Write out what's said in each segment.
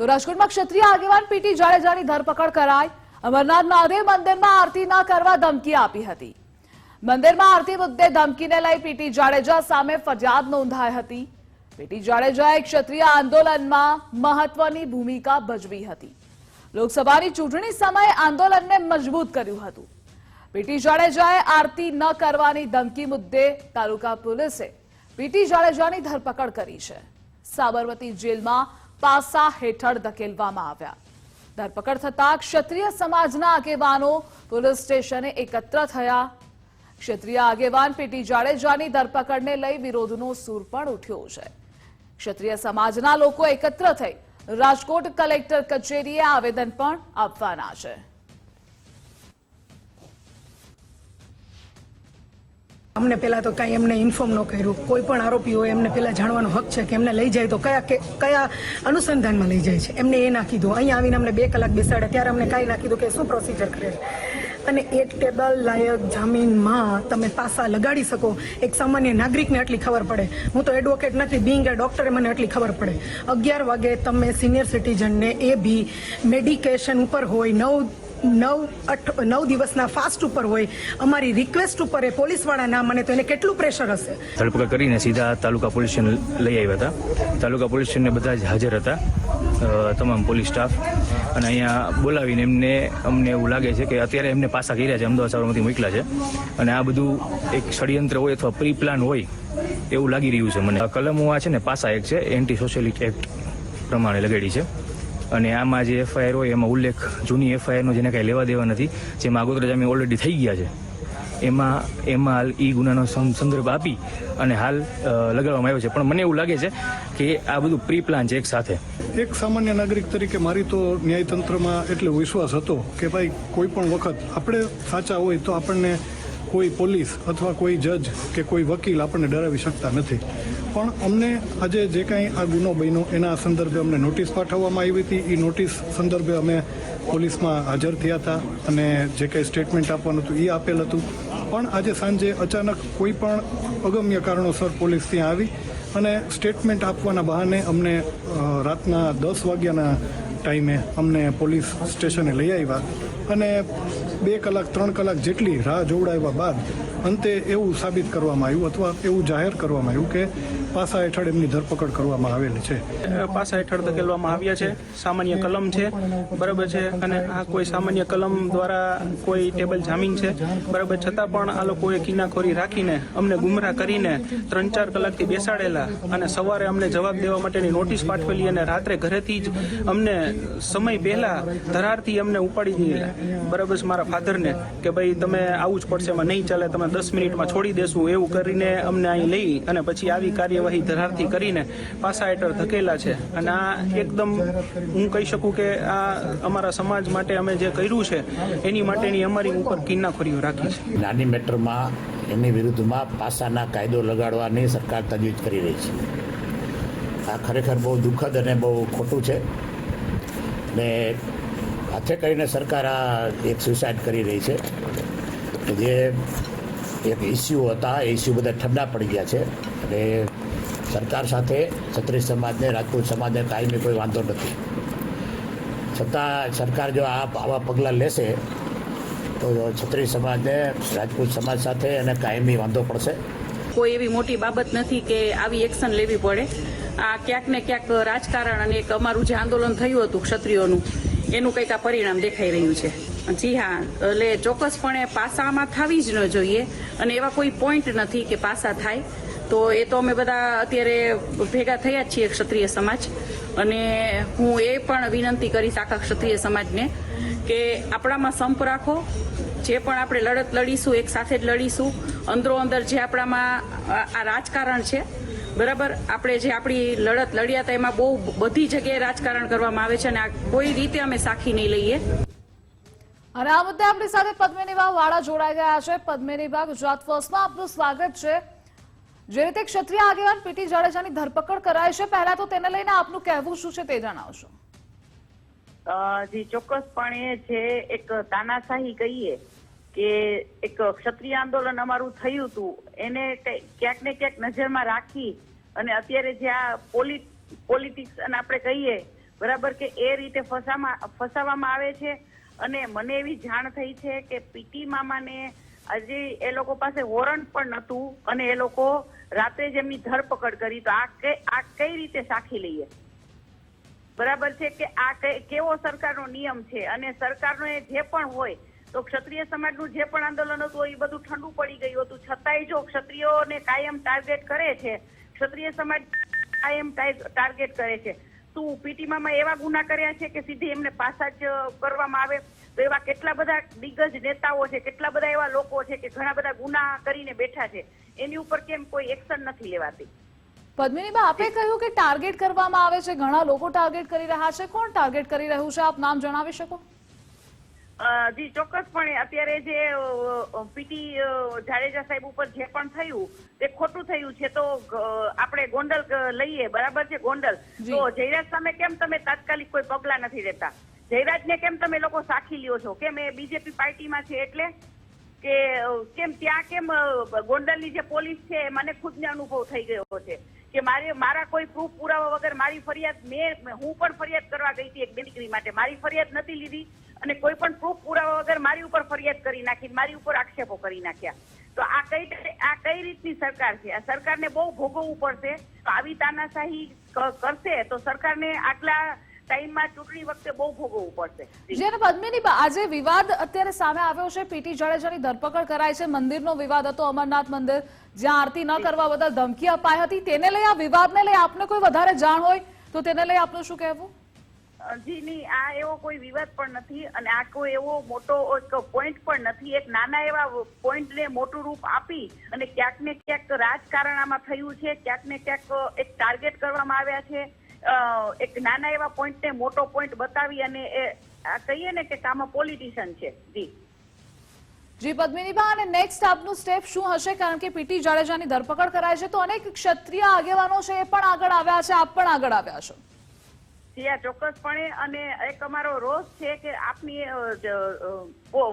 તો રાજકોટમાં ક્ષત્રિય આગેવાન પીટી જાડેજાની ધરપકડ કરાઈ. અમરનાથ મહાદેવ મંદિરમાં આરતી ન કરવા ધમકી આપી હતી. મંદિરમાં આરતી મુદ્દે ધમકીને લઈ પીટી જાડેજા સામે ફરિયાદ નોંધાઈ હતી. પીટી જાડેજાએ ક્ષત્રિય આંદોલનમાં મહત્વની ભૂમિકા ભજવી હતી. લોકસભાની ચૂંટણી સમયે આંદોલનને મજબૂત કર્યું હતું. પીટી જાડેજાએ આરતી ન કરવાની ધમકી મુદ્દે તાલુકા પોલીસે પીટી જાડેજાની ધરપકડ કરી છે. સાબરમતી જેલમાં પાસા હેઠળ ધકેલવામાં આવ્યા. ધરપકડ થતા ક્ષત્રિય સમાજના આગેવાનો પોલીસ સ્ટેશને એકત્ર થયા. ક્ષત્રિય આગેવાન પીટી જાડેજાની ધરપકડને લઈ વિરોધનો સૂર પણ ઉઠ્યો છે. ક્ષત્રિય સમાજના લોકો એકત્ર થઈ રાજકોટ કલેક્ટર કચેરીએ આવેદન પણ આપવાના છે. અમને પહેલાં તો કાંઈ એમને ઇન્ફોર્મ ન કર્યું. કોઈ પણ આરોપી હોય, એમને પહેલાં જાણવાનો હક છે કે એમને લઈ જાય તો કયા કે, કયા અનુસંધાનમાં લઈ જાય છે? એમને એ ના કીધું. અહીંયા આવીને અમને બે કલાક બેસાડે ત્યારે અમને કાંઈ ના કીધું કે શું પ્રોસિજર કરે અને એક ટેબલ લાયક જામીનમાં તમે પાસા લગાડી શકો. એક સામાન્ય નાગરિકને આટલી ખબર પડે. હું તો એડવોકેટ નથી બિંગ એ ડૉક્ટરે મને આટલી ખબર પડે. અગિયાર વાગે તમે સિનિયર સિટીઝનને એ બી મેડિકેશન ઉપર હોય, નવ નવ નવ દિવસના ફાસ્ટ ઉપર હોય, અમારી રિક્વેસ્ટ ઉપર એ પોલીસવાળા ના મને તો એને કેટલું પ્રેશર હશે? ધરપકડ કરીને સીધા તાલુકા પોલીસ લઈ આવ્યા હતા. તાલુકા પોલીસ સ્ટેશનને બધા જ હાજર હતા તમામ પોલીસ સ્ટાફ. અને અહીંયા બોલાવીને એમને, અમને એવું લાગે છે કે અત્યારે એમને પાસા કર્યા છે, અમદાવાદ સાબરમતી મોકલા છે. અને આ બધું એક ષડયંત્ર હોય અથવા પ્રી પ્લાન હોય એવું લાગી રહ્યું છે મને. કલમો આ છે ને પાસા એક છે એન્ટી સોશિયલિટ એક્ટ પ્રમાણે લગાડી છે. અને આમાં જે એફઆઈઆર હોય એમાં ઉલ્લેખ, જૂની એફઆઈઆરનો જેને કાંઈ લેવા દેવા નથી જેમાં આગોતરા જામીન ઓલરેડી થઈ ગયા છે. એમાં એમાં હાલ ઈ ગુનાનો સંદર્ભ આપી અને હાલ લગાડવામાં આવ્યો છે. પણ મને એવું લાગે છે કે આ બધું પ્રી પ્લાન છે એક સાથે. એક સામાન્ય નાગરિક તરીકે મારી તો ન્યાયતંત્રમાં એટલો વિશ્વાસ હતો કે ભાઈ, કોઈ પણ વખત આપણે સાચા હોય તો આપણને કોઈ પોલીસ અથવા કોઈ જજ કે કોઈ વકીલ આપણને ડરાવી શકતા નથી. પણ અમને આજે જે કાંઈ આ ગુનો બન્યો, એના સંદર્ભે અમને નોટિસ પાઠવવામાં આવી હતી. એ નોટિસ સંદર્ભે અમે પોલીસમાં હાજર થયા હતા અને જે કાંઈ સ્ટેટમેન્ટ આપવાનું હતું એ આપેલ હતું. પણ આજે સાંજે અચાનક કોઈ પણ અગમ્ય કારણોસર પોલીસ ત્યાં આવી અને સ્ટેટમેન્ટ આપવાના બહાને અમને રાતના દસ વાગ્યાના ટાઈમે અમને પોલીસ સ્ટેશને લઈ આવ્યા અને બે કલાક, ત્રણ કલાક જેટલી રાહ જોવડાવ્યા બાદ અંતે એવું સાબિત કરવામાં આવ્યું અથવા એવું જાહેર કરવામાં આવ્યું કે પાસા હેઠળ એમની ધરપકડ કરવામાં આવેલી છે. પાસા હેઠળ ધકેલવામાં આવ્યા છે. સામાન્ય કલમ છે. બરાબર છે. અને આ કોઈ સામાન્ય કલમ દ્વારા કોઈ ટેબલ જામીન છે. બરાબર છતાં પણ આ લોકોએ કિનાખોરી રાખીને અમને ગુમરાહ કરીને ત્રણ ચાર કલાકથી બેસાડેલા અને સવારે અમને જવાબ દેવા માટેની નોટિસ પાઠવેલી અને રાત્રે ઘરેથી જ અમને સમય પહેલા ધરારથી અમને ઉપાડી દીધેલા. બરાબર છે મારા ફાધરને કે ભાઈ તમે આવું જ પડશે, એમાં નહીં ચાલે, તમે દસ મિનિટમાં છોડી દેશું, એવું કરીને અમને અહીં લઈ અને પછી આવી કાર્યવાહી ધરારથી કરીને પાસા હેઠળ ધકેલા છે. અને આ એકદમ હું કહી શકું કે આ અમારા સમાજ માટે અમે જે કર્યું છે, એની માટેની અમારી ઉપર કિન્નાખોરીઓ રાખી છે. નાની મેટરમાં એમની વિરુદ્ધમાં પાસાના કાયદો લગાડવાની સરકાર તજવીજ કરી રહી છે. આ ખરેખર બહુ દુઃખદ અને બહુ ખોટું છે. ને હાથે કરીને સરકાર આ એક સુસાઇડ કરી રહી છે. જે એક ઇસ્યુ હતા, એ ઇસ્યુ બધા ઠંડા પડી ગયા છે. અને સરકાર સાથે ક્ષત્રિય સમાજને, રાજપૂત સમાજને કાયમી કોઈ વાંધો નથી. છતાં સરકાર જો આ આવા પગલાં લેશે, તો ક્ષત્રિય સમાજને, રાજપૂત સમાજ સાથે એને કાયમી વાંધો પડશે. કોઈ એવી મોટી બાબત નથી કે આવી એક્શન લેવી પડે. આ ક્યાંક ને ક્યાંક રાજકારણ અને એક અમારું જે આંદોલન થયું હતું ક્ષત્રિયોનું, એનું કંઈક આ પરિણામ દેખાઈ રહ્યું છે. જી હા, એટલે ચોક્કસપણે પાસામાં થવી જ ન જોઈએ અને એવા કોઈ પોઈન્ટ નથી કે પાસા થાય. તો એ તો અમે બધા અત્યારે ભેગા થયા જ છીએ ક્ષત્રિય સમાજ. અને હું એ પણ વિનંતી કરીશ આખા ક્ષત્રિય સમાજને કે આપણામાં સંપ રાખો, જે પણ આપણે લડત લડીશું, એક સાથે જ લડીશું. અંદરો અંદર જે આપણામાં આ રાજકારણ છે, બરાબર? આપણે જે આપણી લડત લડ્યા હતા, એમાં બહુ બધી જગ્યાએ રાજકારણ કરવામાં આવે છે અને આ કોઈ રીતે અમે સાખી નહીં લઈએ. અને આ મુદ્દે આપણી સાથે પદ્મિની વાહ વાળા જોડાઈ ગયા છે. પદ્મિની વાહ ગુજરાત ફર્સ્ટમાં આપનું સ્વાગત છે. જે રીતે ક્ષત્રિય આગેવાન પીટી જાડેજાની ધરપકડ કરાય છે, પહેલા તો તેને લઈને આપનું કહેવું શું છે તે જણાવશો. જી, ચોક્કસપણે જે એક તાનાશાહી કહીએ કે એક ક્ષત્રિય આંદોલન અમારું થયું હતું, એને ક્યાંક ને ક્યાંક નજરમાં રાખી અને અત્યારે જે આ પોલિટિક્સ અને આપણે કહીએ, બરાબર કે એ રીતે ફસામાં, ફસાવવામાં આવે છે અને મને એવી જાણ થઈ છે કે પીટી મામાને હજી એ લોકો પાસે વોરંટ પણ નહોતું અને એ લોકો રાતે જ એમની ધરપકડ કરી તો આ આ કઈ રીતે સાખી લઈએ? બરાબર છે કે આ કેવો સરકારનો નિયમ છે? અને સરકારનો એ જે પણ હોય, તો ક્ષત્રિય સમાજનું જે પણ આંદોલન હતું, એ બધું ઠંડુ પડી ગયું હતું. છતાંય જો ક્ષત્રિયોને કાયમ ટાર્ગેટ કરે છે, ક્ષત્રિય સમાજ કાયમ ટાર્ગેટ કરે છે. શું પીટીમાં એવા ગુના કર્યા છે કે સીધી એમને પાછા જ કરવામાં આવે? તો એવા કેટલા બધા દિગ્ગજ નેતાઓ છે, કેટલા બધા એવા લોકો છે કે ઘણા બધા ગુના કરીને બેઠા છે? એની ઉપર કેમ કોઈ એક્શન નથી લેવાતી. પદ્મિનીબા આપે કહ્યું કે ટાર્ગેટ કરવામાં આવે છે ઘણા લોકો ટાર્ગેટ કરી રહ્યા છે. કોણ ટાર્ગેટ કરી રહ્યું છે? આપ નામ જણાવી શકો? જી ચોક્કસપણે અત્યારે જે પીટી જાડેજા સાહેબ ઉપર જે પણ થયું તે ખોટું થયું છે. તો આપણે ગોંડલ લઈએ. બરાબર છે ગોંડલ. તો જયરાજ સામે કેમ તમે તાત્કાલિક કોઈ પગલા નથી લેતા? જયરાજને કેમ તમે લોકો સાખી લ્યો છો? કેમ એ બીજેપી પાર્ટીમાં છે એટલે? કે, કેમ ત્યાં કેમ ગોંડલની જે પોલીસ છે મને ખુદને અનુભવ થઈ ગયો છે કે મારે, મારા કોઈ પ્રૂફ પુરાવા વગર મારી ફરિયાદ મેં હું પણ ફરિયાદ કરવા ગઈ હતી એક દીકરી માટે. મારી ફરિયાદ નથી લીધી અને કોઈ પણ પ્રૂફ પુરાવા વગર મારી ઉપર ફરિયાદ કરી નાખી મારી ઉપર આક્ષેપો કરી નાખ્યા. તો આ કઈ આ કઈ રીતની સરકાર છે? આ સરકારને બહુ ભોગવવું પડશે. આવી તાનાશાહી કરશે તો સરકારને આટલા ટાઈમમાં ચૂંટણી વખતે બહુ ભોગવવું પડશે. જેને પદ્મિનીબા આજે વિવાદ અત્યારે સામે આવ્યો છે. પીટી જાડેજાની ધરપકડ કરાઈ છે. મંદિરનો વિવાદ હતો. અમરનાથ મંદિર જ્યાં આરતી ન કરવા બદલ ધમકી અપાઈ હતી. તેને લઈ આ વિવાદને લઈ આપને કોઈ વધારે જાણ હોય તો તેને લઈ આપનું શું કહેવું? જી નહીં આ એવો કોઈ વિવાદ પણ નથી અને આ કોઈ એવો મોટો એક પોઈન્ટ પણ નથી. એક નાના એવા પોઈન્ટને મોટું રૂપ આપી અને ક્યાંક ને ક્યાંક રાજકારણ આમાં થયું છે. ક્યાંક ને ક્યાંક એક ટાર્ગેટ કરવામાં આવ્યા છે. એક નાના એવા પોઈન્ટને મોટો પોઈન્ટ બતાવી અને એ આ કહીએ ને કે આમાં પોલિટિશિયન છે. જી. જી પદ્મિનીબા અને નેક્સ્ટ આપનું સ્ટેપ શું હશે? કારણ કે પીટી જાડેજાની ધરપકડ કરાઈ છે તો અનેક ક્ષત્રિય આગેવાનો છે એ પણ આગળ આવ્યા છે આપ પણ આગળ આવ્યા છો. જી આ ચોક્કસપણે અને એક અમારો રોષ છે કે આપની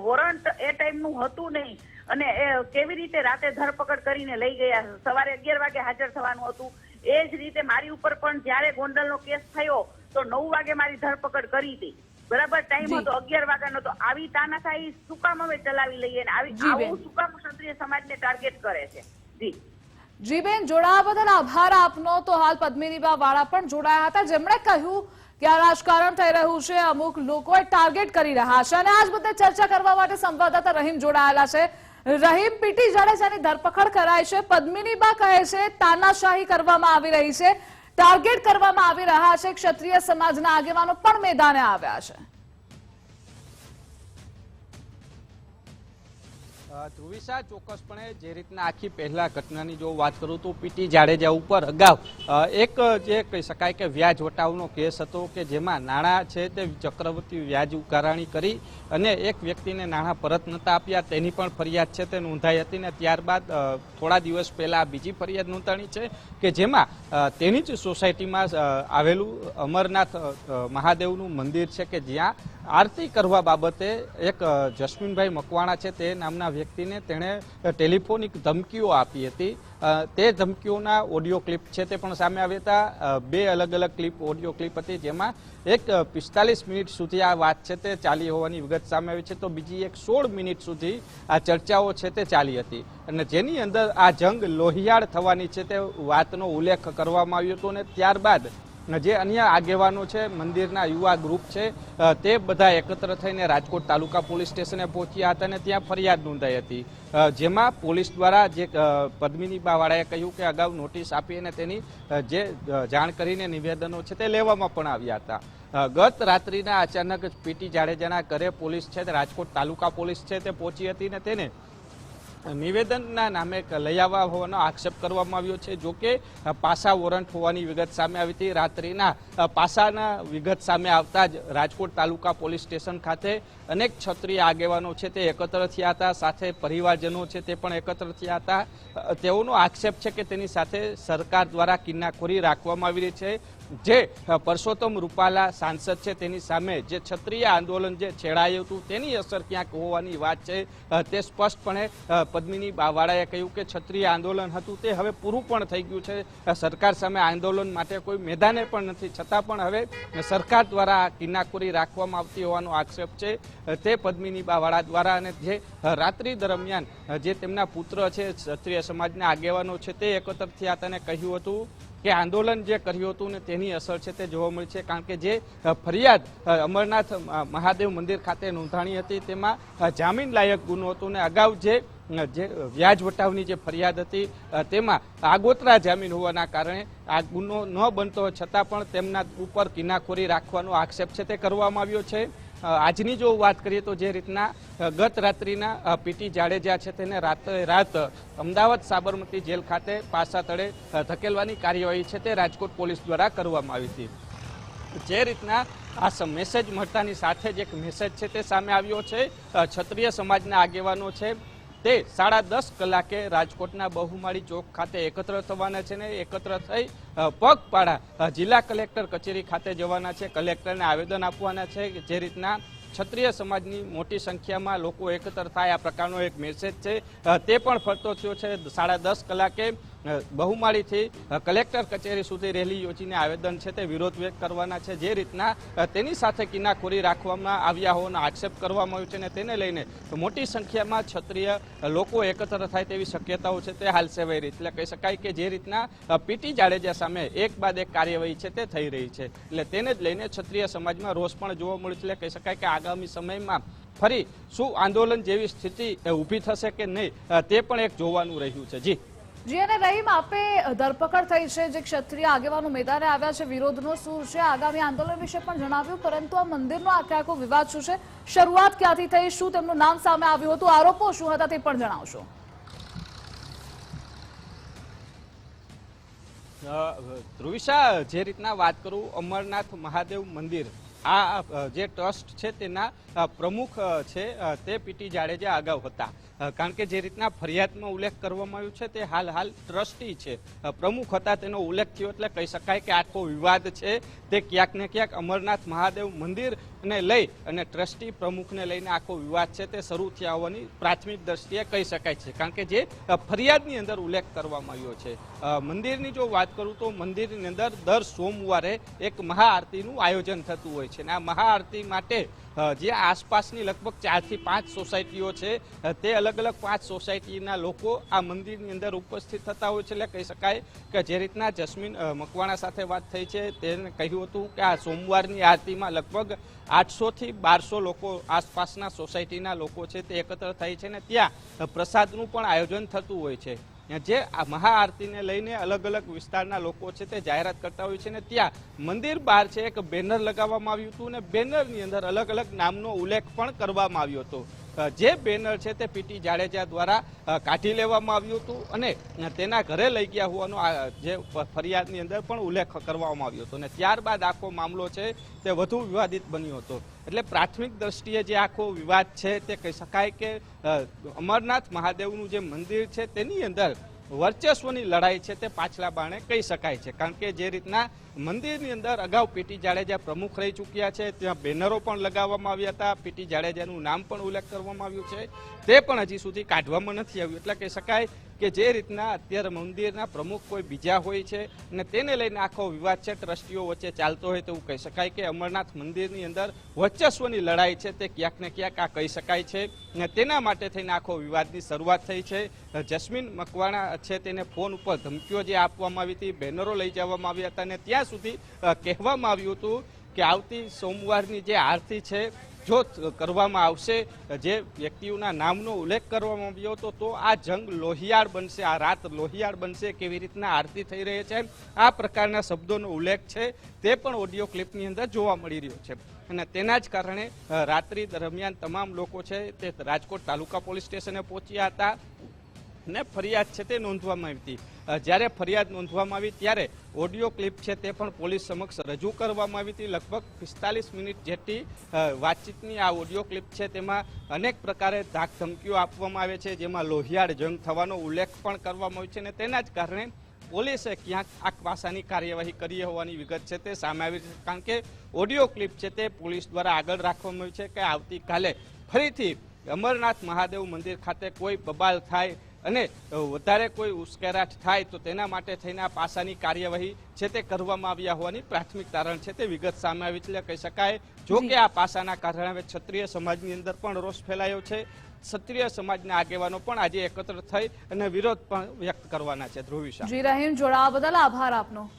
વોરંટ એ ટાઈમનું હતું નહીં. અને એ કેવી રીતે રાતે ધરપકડ કરીને લઈ ગયા? સવારે અગિયાર વાગે હાજર થવાનું હતું. એ જ રીતે મારી ઉપર પણ જ્યારે ગોંડલનો કેસ થયો તો નવ વાગે મારી ધરપકડ કરી હતી બરાબર? ટાઈમ હતો અગિયાર વાગ્યાનો તો આવી તાનાશાહી શું કામ અમે ચલાવી લઈએ ને આવી આવું શું કામ ક્ષત્રિય સમાજને ટાર્ગેટ કરે છે. જી. જી બેન જોડાવા બદલ આભાર આપનો. તો હાલ પદ્મિનીબા વાળા પણ જોડાયા હતા. જેમણે કહ્યું કે આ રાજકારણ થઈ રહ્યું છે અમુક લોકોએ ટાર્ગેટ કરી રહ્યા છે. અને આજ બધા ચર્ચા કરવા માટે સંવાદદાતા રહીમ જોડાયેલા છે. રહીમ પીટી જાડેજાની ધરપકડ કરાય છે. પદ્મિનીબા કહે છે, તાનાશાહી કરવામાં આવી રહી છે. ટાર્ગેટ કરવામાં આવી રહ્યા છે. ક્ષત્રિય સમાજના આગેવાનો પણ મેદાને આવ્યા છે. ધ્રુવિશા, ચોક્કસપણે જે રીતના આખી પહેલા ઘટનાની જો વાત કરું તો પીટી જાડેજા ઉપર અગાઉ એક જે કહી શકાય કે વ્યાજ વટાવનો કેસ હતો કે જેમાં નાણાં છે તે ચક્રવર્તી વ્યાજ ઉકારાણી કરી અને એક વ્યક્તિને નાણાં પરત નહોતા આપ્યા, તેની પણ ફરિયાદ છે તે નોંધાઈ હતી ને ત્યારબાદ થોડા દિવસ પહેલાં બીજી ફરિયાદ નોંધાણી છે કે જેમાં તેની જ સોસાયટીમાં આવેલું અમરનાથ મહાદેવનું મંદિર છે કે જ્યાં આરતી કરવા બાબતે એક જસ્મીનભાઈ મકવાણા છે તે નામના વ્યક્તિને તેણે ટેલિફોનિક ધમકીઓ આપી હતી. તે ધમકીઓના ઓડિયો ક્લિપ છે તે પણ સામે આવ્યા હતા. બે અલગ અલગ ક્લિપ, ઓડિયો ક્લિપ હતી જેમાં એક પિસ્તાલીસ મિનિટ સુધી આ વાત છે તે ચાલી હોવાની વિગત સામે આવી છે. તો બીજી એક સોળ મિનિટ સુધી આ ચર્ચાઓ છે તે ચાલી હતી. અને જેની અંદર આ જંગ લોહિયાળ થવાની છે તે વાતનો ઉલ્લેખ કરવામાં આવ્યો હતો અને ત્યારબાદ જે અન્ય આગેવાનો છે, મંદિરના યુવા ગ્રુપ છે તે બધા એકત્ર થઈને રાજકોટ તાલુકા પોલીસ સ્ટેશને પહોંચ્યા હતા અને ત્યાં ફરિયાદ નોંધાઈ હતી. જેમાં પોલીસ દ્વારા જે પદ્મિની બાવાળાએ કહ્યું કે અગાઉ નોટિસ આપી અને તેની જે જાણ કરીને નિવેદનો છે તે લેવામાં પણ આવ્યા હતા. ગત રાત્રિના અચાનક પીટી જાડેજાના ઘરે પોલીસ છે રાજકોટ તાલુકા પોલીસ છે તે પહોંચી હતી અને તેને નિવેદનના નામે લઈ આવવા હોવાનો આક્ષેપ કરવામાં આવ્યો છે. જો કે પાસા વોરંટ હોવાની વિગત સામે આવી હતી. રાત્રિના પાસાના વિગત સામે આવતા જ રાજકોટ તાલુકા પોલીસ સ્ટેશન ખાતે અનેક ક્ષત્રિય આગેવાનો છે તે એકત્ર થયા હતા. સાથે પરિવારજનો છે તે પણ એકત્ર થયા હતા. તેઓનો આક્ષેપ છે કે તેની સાથે સરકાર દ્વારા કિન્નાખોરી રાખવામાં આવી રહી છે. જે પરસોત્તમ રૂપાલા સાંસદ છે, તેની સામે જે ક્ષત્રિય આંદોલન જે છેડાયું હતું, તેની અસર ક્યાંક હોવાની વાત છે. તે સ્પષ્ટપણે પદ્મિની બાવાળાએ કહ્યું કે ક્ષત્રિય આંદોલન હતું, તે હવે પૂરું પણ થઈ ગયું છે. સરકાર સામે આંદોલન માટે કોઈ મેદાને પણ નથી, છતાં પણ હવે સરકાર દ્વારા આ કિનાખોરી રાખવામાં આવતી હોવાનો આક્ષેપ છે. તે પદ્મિની બાવાળા દ્વારા અને જે રાત્રિ દરમિયાન જે તેમના પુત્ર છે, ક્ષત્રિય સમાજના આગેવાનો છે, તે એકત્ર થયા હતા કહ્યું હતું. કે આંદોલન જે કર્યું હતું ને તેની અસર છે તે જોવા મળી છે. કારણ કે જે ફરિયાદ અમરનાથ મહાદેવ મંદિર ખાતે નોંધાણી હતી, તેમાં જામીન લાયક ગુનો હતો ને અગાઉ જે જે વ્યાજ વટાવની જે ફરિયાદ હતી તેમાં આગોતરા જામીન હોવાના કારણે આ ગુનો ન બનતો છતાં પણ તેમના ઉપર કિનાખોરી રાખવાનો આક્ષેપ છે તે કરવામાં આવ્યો છે. આજની જો વાત કરીએ તો જે રીતના ગત રાત્રિના પીટી જાડેજા છે તેને રાતે રાત અમદાવાદ સાબરમતી જેલ ખાતે પાસા તળે ધકેલવાની કાર્યવાહી છે તે રાજકોટ પોલીસ દ્વારા કરવામાં આવી હતી. જે રીતના આ મેસેજ મળતાની સાથે જ એક મેસેજ છે તે સામે આવ્યો છે. ક્ષત્રિય સમાજના આગેવાનો છે. તે સાડા દસ કલાકે રાજકોટના બહુમાળી ચોક ખાતે એકત્ર થવાના છે ને એકત્ર થઈ પગપાળા જિલ્લા કલેક્ટર કચેરી ખાતે જવાના છે. કલેક્ટરને આવેદન આપવાના છે જે રીતના ક્ષત્રિય સમાજની મોટી સંખ્યામાં લોકો એકત્ર થાય, આ પ્રકારનો એક મેસેજ છે. તે પણ ફરતો થયો છે. સાડા દસ કલાકે બહુમાળીથી કલેક્ટર કચેરી સુધી રેલી યોજીને આવેદન છે તે વિરોધ વ્યક્ત કરવાના છે. જે રીતના તેની સાથે કિનાખોરી રાખવામાં આવ્યા હોવાનો આક્ષેપ કરવામાં આવ્યો છે અને તેને લઈને મોટી સંખ્યામાં ક્ષત્રિય લોકો એકત્ર થાય તેવી શક્યતાઓ છે તે હાલ સેવાઈ એટલે કહી શકાય કે જે રીતના પીટી જાડેજા સામે એક બાદ એક કાર્યવાહી છે તે થઈ રહી છે. એટલે તેને જ લઈને ક્ષત્રિય સમાજમાં રોષ પણ જોવા મળ્યો એટલે કહી શકાય કે આગામી સમયમાં ફરી શું આંદોલન જેવી સ્થિતિ ઊભી થશે કે નહીં તે પણ એક જોવાનું રહ્યું છે. જી. જી, અને રહીમ આપે ધરપકડ થઈ છે જે ક્ષત્રિય આગેવાનો મેદાને આવ્યા છે, વિરોધનો શું છે. આગામી આંદોલન વિશે પણ જણાવ્યું, પરંતુ આ મંદિરનો આખે આખો વિવાદ શું છે? શરૂઆત ક્યાંથી થઈ? શું તેમનું નામ સામે આવ્યું હતું? આરોપો શું હતા તે પણ જણાવશો. ધ્રુવિશા, જે રીતના વાત કરું, અમરનાથ મહાદેવ મંદિર. આ જે ટ્રસ્ટ છે તેના પ્રમુખ છે તે પીટી જાડેજા અગાઉ હતા. કારણ કે જે રીતના ફરિયાદમાં ઉલ્લેખ કરવામાં આવ્યો છે તે હાલ હાલ ટ્રસ્ટી છે. પ્રમુખ હતા તેનો ઉલ્લેખ થયો એટલે કહી શકાય કે આખો વિવાદ છે તે ક્યાંક ને ક્યાંક અમરનાથ મહાદેવ મંદિરને લઈ અને ટ્રસ્ટી પ્રમુખને લઈને આખો વિવાદ છે તે શરૂ થયા હોવાની પ્રાથમિક દ્રષ્ટિએ કહી શકાય છે. કારણ કે જે ફરિયાદની અંદર ઉલ્લેખ કરવામાં આવ્યો છે. મંદિરની જો વાત કરું તો મંદિરની અંદર દર સોમવારે એક મહાઆરતીનું આયોજન થતું હોય છે. અને આ મહાઆરતી માટે જે આસપાસની લગભગ ચારથી પાંચ સોસાયટીઓ છે તે અલગ અલગ પાંચ સોસાયટીના લોકો આ મંદિરની અંદર ઉપસ્થિત થતા હોય છે. એટલે કહી શકાય કે જે રીતના જસ્મીન મકવાણા સાથે વાત થઈ છે, તેને કહ્યું હતું કે આ સોમવારની આરતીમાં લગભગ આઠસોથી બારસો લોકો આસપાસના સોસાયટીના લોકો છે તે એકત્ર થાય છે ને ત્યાં પ્રસાદનું પણ આયોજન થતું હોય છે. જે મહાઆરતીને લઈને અલગ અલગ વિસ્તારના લોકો છે તે જાહેરાત કરતા હોય છે ને ત્યાં મંદિર બહાર છે એક બેનર લગાવવામાં આવ્યું હતું અને બેનરની અંદર અલગ અલગ નામનો ઉલ્લેખ પણ કરવામાં આવ્યો હતો. જે બેનર છે તે પીટી જાડેજા દ્વારા કાઢી લેવામાં આવ્યું હતું અને તેના ઘરે લઈ ગયા હોવાનો જે ફરિયાદની અંદર પણ ઉલ્લેખ કરવામાં આવ્યો હતો. અને ત્યારબાદ આખો મામલો છે તે વધુ વિવાદિત બન્યો હતો. એટલે પ્રાથમિક દ્રષ્ટિએ જે આખો વિવાદ છે તે કહી શકાય કે અમરનાથ મહાદેવનું જે મંદિર છે તેની અંદર વર્ચસ્વની લડાઈ છે તે પાછલા બાણે કહી શકાય છે. કારણ કે જે રીતના મંદિરની અંદર અગાઉ પીટી જાડેજા પ્રમુખ રહી ચૂક્યા છે, ત્યાં બેનરો પણ લગાવવામાં આવ્યા હતા પીટી જાડેજાનું નામ પણ ઉલ્લેખ કરવામાં આવ્યું છે. તે પણ હજી સુધી કાઢવામાં નથી આવ્યું. એટલે કહી શકાય કે જે રીતના અત્યારે મંદિરના પ્રમુખ કોઈ બીજા હોય છે અને તેને લઈને આખો વિવાદ છે, ટ્રસ્ટીઓ વચ્ચે ચાલતો હોય તેવું કહી શકાય કે અમરનાથ મંદિરની અંદર વર્ચસ્વની લડાઈ છે તે ક્યાંક ને ક્યાંક આ કહી શકાય છે. અને તેના માટે થઈને આખો વિવાદની શરૂઆત થઈ છે. જસ્મીન મકવાણા છે તેને ફોન ઉપર ધમકીઓ જે આપવામાં આવી હતી, બેનરો લઈ જવામાં આવ્યા હતા અને ત્યાં સુધી કહેવામાં આવ્યું હતું કે આવતી સોમવારની જે આરતી છે જો કરવામાં આવશે, જે વ્યક્તિઓના નામનો ઉલ્લેખ કરવામાં આવ્યો હતો, તો આ જંગ લોહિયાળ બનશે, આ રાત લોહિયાળ બનશે, કેવી રીતના આરતી થઈ રહી છે, આ પ્રકારના શબ્દોનો ઉલ્લેખ છે, તે પણ ઓડિયો ક્લિપની અંદર જોવા મળી રહ્યો છે. અને તેના જ કારણે રાત્રિ દરમિયાન તમામ લોકો છે તે, રાજકોટ તાલુકા પોલીસ સ્ટેશને પહોંચ્યા હતા. ને ફરિયાદ છે તે નોંધવામાં આવી હતી. જ્યારે ફરિયાદ નોંધવામાં આવી ત્યારે ઓડિયો ક્લિપ છે તે પણ પોલીસ સમક્ષ રજૂ કરવામાં આવી હતી. લગભગ પિસ્તાલીસ મિનિટ જેટલી વાતચીતની આ ઓડિયો ક્લિપ છે તેમાં અનેક પ્રકારે ધાક ધમકીઓ આપવામાં આવે છે, જેમાં લોહિયાળ જંગ થવાનો ઉલ્લેખ પણ કરવામાં આવ્યો છે અને તેના જ કારણે પોલીસે ક્યાંક આ પાસાની કાર્યવાહી કરી હોવાની વિગત છે તે સામે આવી છે. કારણ કે ઓડિયો ક્લિપ છે તે પોલીસ દ્વારા આગળ રાખવામાં આવી છે કે આવતીકાલે ફરીથી અમરનાથ મહાદેવ મંદિર ખાતે કોઈ બબાલ થાય અને વધારે કોઈ ઉશ્કેરાટ થાય તો તેના માટે થઈને આ પાસાની કાર્યવાહી છે તે કરવામાં આવ્યા હોવાની પ્રાથમિક તારણ છે તે વિગત સામે આવી છે એટલે કહી શકાય. જો કે આ પાસાના કારણે હવે ક્ષત્રિય સમાજની અંદર પણ રોષ ફેલાયો છે. ક્ષત્રિય સમાજના આગેવાનો પણ આજે એકત્ર થઈ અને વિરોધ પણ વ્યક્ત કરવાના છે. ધ્રુવિશા જી રહીમ જોડાવા બદલ આભાર આપનો.